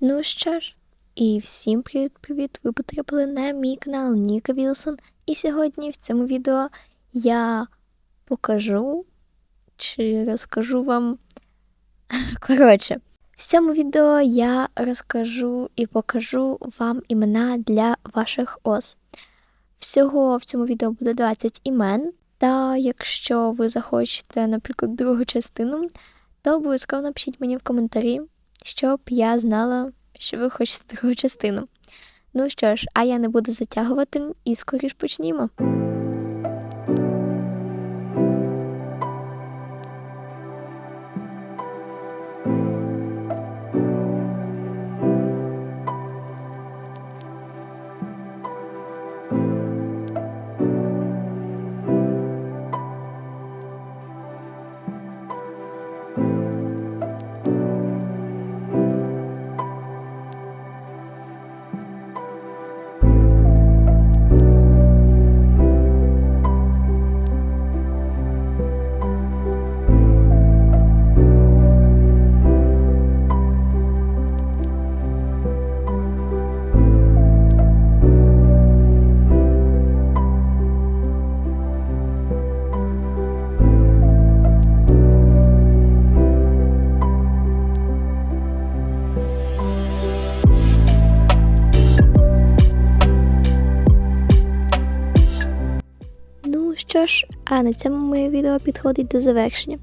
Ну що ж, і всім привіт-привіт! Ви потрапили на мій канал Ніка Вілсон. І сьогодні в цьому відео я покажу чи розкажу вам. Коротше, в цьому відео я розкажу і покажу вам імена для ваших ос. Всього в цьому відео буде 20 імен. Та якщо ви захочете, наприклад, другу частину, то обов'язково напишіть мені в коментарі, щоб я знала, що ви хочете другу частину. Ну що ж, а я не буду затягувати і скоріш почнімо. Що ж, а на цьому моє відео підходить до завершення.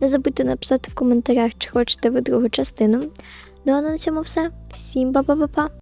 Не забудьте написати в коментарях, чи хочете ви другу частину. Ну а на цьому все. Всім па-па-па-па!